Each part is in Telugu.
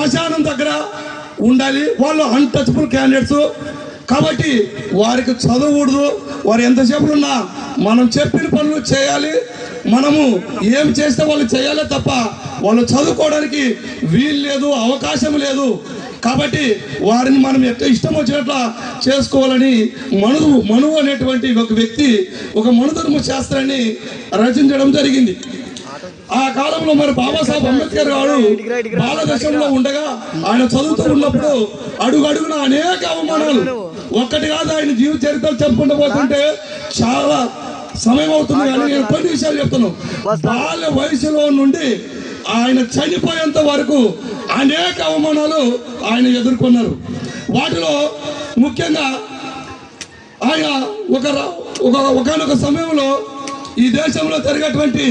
శ్మశానం దగ్గర ఉండాలి. వాళ్ళు అన్టచబుల్ క్యాండిడేట్స్ కాబట్టి వారికి చదవకూడదు వారు ఎంతసేపు ఉన్నా మనం చెప్పిన పనులు చేయాలి. మనము ఏం చేస్తే వాళ్ళు చేయాలి తప్ప వాళ్ళు చదువుకోవడానికి వీలు లేదు అవకాశం లేదు. కాబట్టి వారిని మనం ఎట్లా ఇష్టం వచ్చినట్ల చేసుకోవాలని మనువు మనువు అనేటువంటి ఒక వ్యక్తి ఒక మనుధర్మ శాస్త్రాన్ని రచించడం జరిగింది. ఆ కాలంలో మరి బాబాసాహెబ్ అంబేద్కర్ గారు భారతదేశంలో ఉండగా ఆయన చదువుతూ ఉన్నప్పుడు అడుగు అడుగున అనేక అవమానాలు. ఒక్కటి కాదు ఆయన జీవిత చరిత్ర చెప్పుకుంటూ పోతుంటే చాలా సమయం అవుతుంది కానీ నేను కొన్ని విషయాలు చెప్తాను బాల్య వయసులో నుండి ఆయన చనిపోయేంత వరకు అనేక అవమానాలు ఆయన ఎదుర్కొన్నారు. వాటిలో ముఖ్యంగా ఆయన ఒక ఒక ఒకనొక సమయంలో ఈ దేశంలో జరిగేటువంటి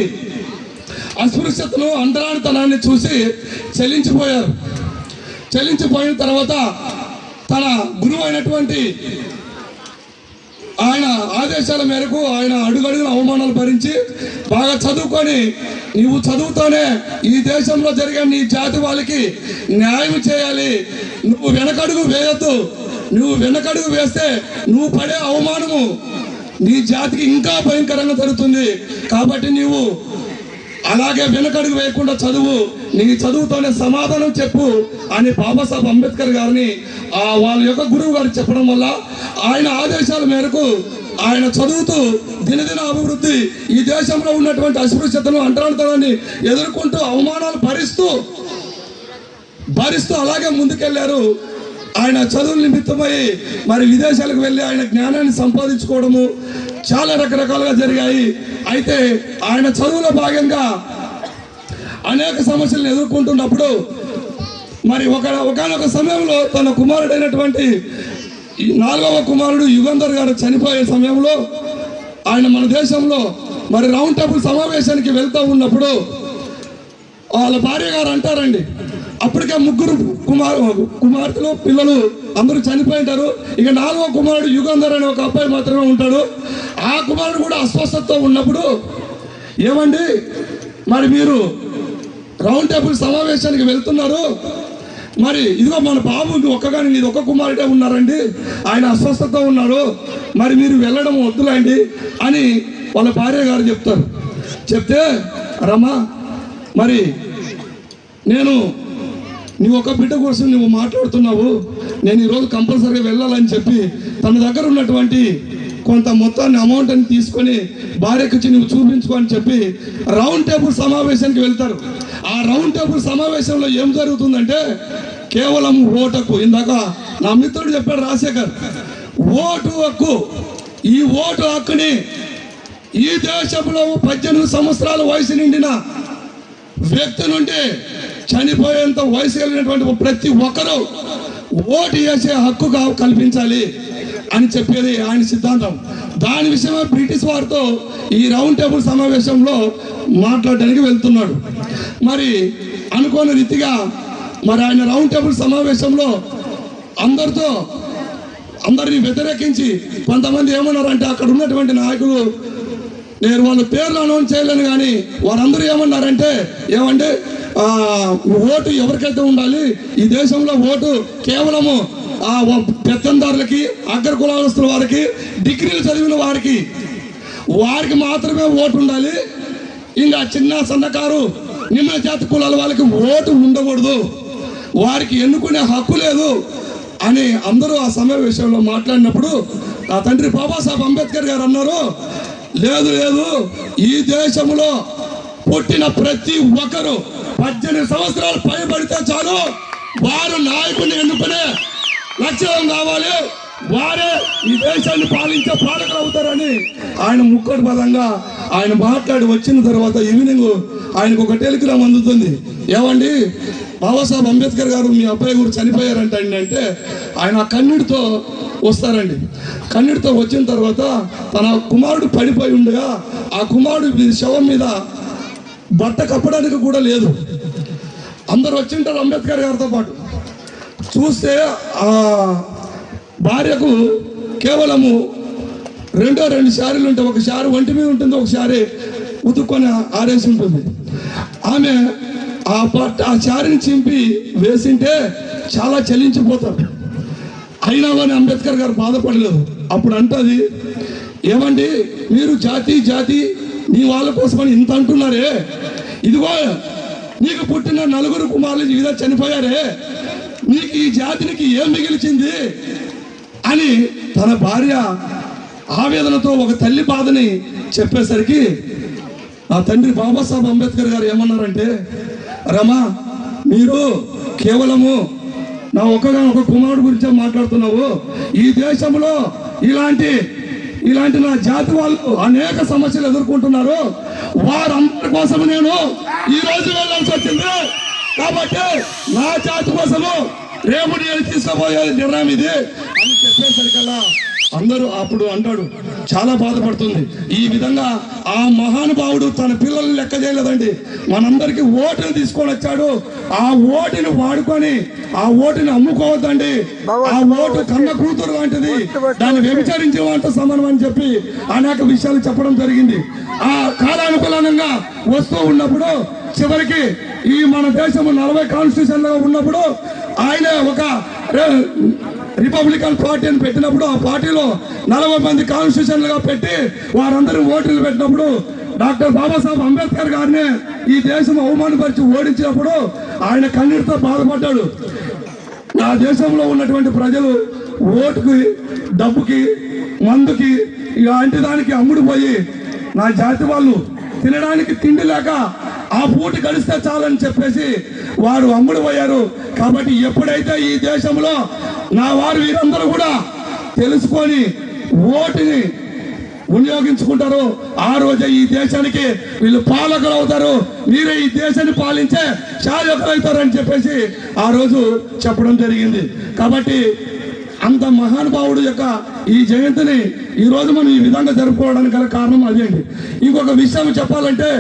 అస్పృశ్యతను అంతరానితనాన్ని చూసి చెల్లించిపోయారు చెల్లించిపోయిన తర్వాత తన గురువు అయినటువంటి ఆయన ఆదేశాల మేరకు ఆయన అడుగడుగున అవమానాలు భరించి బాగా చదువుకొని నీవు చదువుతోనే ఈ దేశంలో జరిగే నీ జాతి వాళ్ళకి న్యాయం చేయాలి. నువ్వు వెనకడుగు వేయొద్దు. నువ్వు వెనకడుగు వేస్తే నువ్వు పడే అవమానము నీ జాతికి ఇంకా భయంకరంగా జరుగుతుంది. కాబట్టి నీవు అలాగే వెనకడుగు వేయకుండా చదువు నీ చదువుతోనే సమాధానం చెప్పు అని బాబాసాహెబ్ అంబేద్కర్ గారిని ఆ వాళ్ళ యొక్క గురువు గారు చెప్పడం వల్ల ఆయన ఆదేశాల మేరకు ఆయన చదువుతూ దినదిన అభివృద్ధి ఈ దేశంలో ఉన్నటువంటి అస్పృశ్యతను అంటరాంతరాన్ని ఎదుర్కొంటూ అవమానాలు భరిస్తూ భరిస్తూ అలాగే ముందుకెళ్ళారు. ఆయన చదువుల నిమిత్తమై మరి విదేశాలకు వెళ్ళి ఆయన జ్ఞానాన్ని సంపాదించుకోవడము చాలా రకరకాలుగా జరిగాయి. అయితే ఆయన చదువులో భాగంగా అనేక సమస్యలను ఎదుర్కొంటున్నప్పుడు మరి ఒక ఒకనొక సమయంలో తన కుమారుడైనటువంటి ఈ నాలుగవ కుమారుడు యుగంధర్ గారు చనిపోయే సమయంలో ఆయన మన దేశంలో మరి రౌండ్ టేబుల్ సమావేశానికి వెళ్తూ ఉన్నప్పుడు వాళ్ళ భార్య గారు అంటారండి అప్పటికే ముగ్గురు కుమార్ కుమార్తెలు పిల్లలు అందరూ చనిపోయి ఉంటారు. ఇక నాలుగో కుమారుడు యుగంధర్ అనే ఒక అబ్బాయి మాత్రమే ఉంటాడు. ఆ కుమారుడు కూడా అస్వస్థతతో ఉన్నప్పుడు ఏమండి? మరి మీరు రౌండ్ టేబుల్ సమావేశానికి వెళ్తున్నారు. మరి ఇదిగో మన బాబుకి ఒక్కగాని ఇది ఒక్క కుమారుడే ఉన్నారండి. ఆయన అస్వస్థతతో ఉన్నారు మరి మీరు వెళ్ళడం వద్దులేండి అని వాళ్ళ భార్య గారు చెప్తారు. చెప్తే రమా మరి నేను నీ ఒక బిడ్డ కోసం నువ్వు మాట్లాడుతున్నావు. నేను ఈరోజు కంపల్సరీగా వెళ్ళాలని చెప్పి తన దగ్గర ఉన్నటువంటి కొంత మొత్తాన్ని అమౌంట్ అని తీసుకొని భార్యకు ఇచ్చి నువ్వు చూపించుకో అని చెప్పి రౌండ్ టేబుల్ సమావేశానికి వెళ్తారు. ఆ రౌండ్ టేబుల్ సమావేశంలో ఏం జరుగుతుందంటే కేవలం ఓటకు ఇందాక నా మిత్రుడు చెప్పాడు రాజశేఖర్ ఓటు హక్కు. ఈ ఓటు హక్కుని ఈ దేశంలో పద్దెనిమిది సంవత్సరాల వయసు నిండిన వ్యక్తి నుండి చనిపోయేంత వయసు కలిగినటువంటి ప్రతి ఒక్కరూ ఓటు వేసే హక్కు కల్పించాలి అని చెప్పేది ఆయన సిద్ధాంతం. దాని విషయమై బ్రిటిష్ వారితో ఈ రౌండ్ టేబుల్ సమావేశంలో మాట్లాడడానికి వెళ్తున్నాడు. మరి అనుకోని రీతిగా మరి ఆయన రౌండ్ టేబుల్ సమావేశంలో అందరితో అందరిని వ్యతిరేకించి కొంతమంది ఏమన్నారంటే అక్కడ ఉన్నటువంటి నాయకులు నేను వాళ్ళ పేర్లు అనౌన్స్ చేయలేను కానీ వారందరూ ఏమన్నారంటే ఏమంటే ఓటు ఎవరికైతే ఉండాలి ఈ దేశంలో ఓటు కేవలము ఆ పెత్తందారులకి అగ్ర కులాలస్తుల వారికి డిగ్రీలు చదివిన వారికి వారికి మాత్రమే ఓటు ఉండాలి. ఇంకా చిన్న సన్నకారు నిమ్న జాతి కులాల వాళ్ళకి ఓటు ఉండకూడదు. వారికి ఎన్నుకునే హక్కు లేదు అని అందరూ ఆ సమావేశంలో మాట్లాడినప్పుడు ఆ తండ్రి బాబాసాహెబ్ అంబేద్కర్ గారు అన్నారు లేదు లేదు ఈ దేశంలో పుట్టిన ప్రతి ఒక్కరు పద్దెనిమిది సంవత్సరాలు పైబడితే చాలు. వారు నాయకుని ఎన్నుకునే లక్ష్యం కావాలి. వారే ఈ దేశాన్ని పాలించే పాలకులు అవుతారని ఆయన ముక్కటి పదంగా ఆయన మాట్లాడి వచ్చిన తర్వాత ఈవినింగ్ ఆయనకు ఒక టెలిగ్రామ్ అందుతుంది. ఏమండి? బాబాసాహెబ్ అంబేద్కర్ గారు మీ అబ్బాయి కూడా చనిపోయారంట అంటే ఆయన కన్నీటితో వస్తారండి. కన్నీటితో వచ్చిన తర్వాత తన కుమారుడు పడిపోయి ఉండగా ఆ కుమారుడు శవం మీద బట్ట కప్పడానికి కూడా లేదు. అందరు వచ్చింటారు అంబేద్కర్ గారితో పాటు. చూస్తే ఆ భార్యకు కేవలము రెండో రెండు శారీలు ఉంటాయి ఒక శారీ ఒంటి మీద ఉంటుంది ఒక శారీ ఉతుక్కొని ఆరేసి ఉంటుంది. ఆమె ఆ పట్ట ఆ శారీని చింపి వేసింటే చాలా చలించిపోతారు. అయినా కానీ అంబేద్కర్ గారు బాధపడలేదు. అప్పుడు అంటది ఏమండి మీరు జాతి జాతి నీ వాళ్ళ కోసమని ఇంత అంటున్నారే? ఇదిగో నీకు పుట్టిన నలుగురు కుమారులు ఈ విధంగా చనిపోయారే. నీకు ఈ జాతినికి ఏం మిగిల్చింది? అని తన భార్య ఆవేదనతో ఒక తల్లి బాధని చెప్పేసరికి ఆ తండ్రి బాబాసాహెబ్ అంబేద్కర్ గారు ఏమన్నారంటే రమా మీరు కేవలము నా ఒక్కగా ఒక కుమారుడు గురించే మాట్లాడుతున్నావు. ఈ దేశంలో ఇలాంటి ఇలాంటి నా జాతి వాళ్ళు అనేక సమస్యలు ఎదుర్కొంటున్నారు. వారందరి కోసం నేను ఈ రోజు వెళ్ళాల్సి వచ్చింది. కాబట్టి నా జాతి కోసము రేపు నేను తీసుకోబోయే నిర్ణయం ఇది. అని చెప్పేసరికల్లా అందరూ అప్పుడు అంటాడు చాలా బాధపడుతుంది. ఈ విధంగా ఆ మహానుభావుడు తన పిల్లల్ని లెక్క చేయలేదండి. మనందరికి ఓటుని తీసుకొని వచ్చాడు. ఆ ఓటుని వాడుకొని ఆ ఓటుని అమ్ముకోవద్దండి. ఆ ఓటు కన్న కూతురు లాంటిది. దాన్ని వ్యభిచరించే వాటితో సమానం అని చెప్పి అనేక విషయాలు చెప్పడం జరిగింది. ఆ కాలానుకూలంగా వస్తూ ఉన్నప్పుడు చివరికి ఈ మన దేశం నలభై కాన్స్టిట్యూషన్లో ఉన్నప్పుడు ఆయన ఒక రిపబ్లికన్ పార్టీ అని పెట్టినప్పుడు ఆ పార్టీలో నలభై మంది కాన్స్టిట్యూషన్లుగా పెట్టి వారందరూ ఓట్లు పెట్టినప్పుడు డాక్టర్ బాబాసాహెబ్ అంబేద్కర్ గారిని ఈ దేశం అవమానపరిచి ఓడించినప్పుడు ఆయన కన్నీటితో బాధపడ్డాడు. నా దేశంలో ఉన్నటువంటి ప్రజలు ఓటుకి డబ్బుకి మందుకి ఇలాంటి దానికి అమ్ముడుపోయి నా జాతి వాళ్ళు తినడానికి తిండి లేక ఆ పూట గడిస్తే చాలని చెప్పేసి వారు అమ్ముడు పోయారు. కాబట్టి ఎప్పుడైతే ఈ దేశంలో నా వారు వీరందరూ కూడా తెలుసుకొని ఓటుని వినియోగించుకుంటారు ఆ రోజే ఈ దేశానికి వీళ్ళు పాలకులు అవుతారు. మీరే ఈ దేశాన్ని పాలించే శాయకులు అవుతారు అని చెప్పేసి ఆ రోజు చెప్పడం జరిగింది. కాబట్టి అంత మహానుభావుడు యొక్క ఈ జయంతిని ఈ రోజు మనం ఈ విధంగా జరుపుకోవడానికి గల కారణం అదేంటి? ఇంకొక విషయం చెప్పాలంటే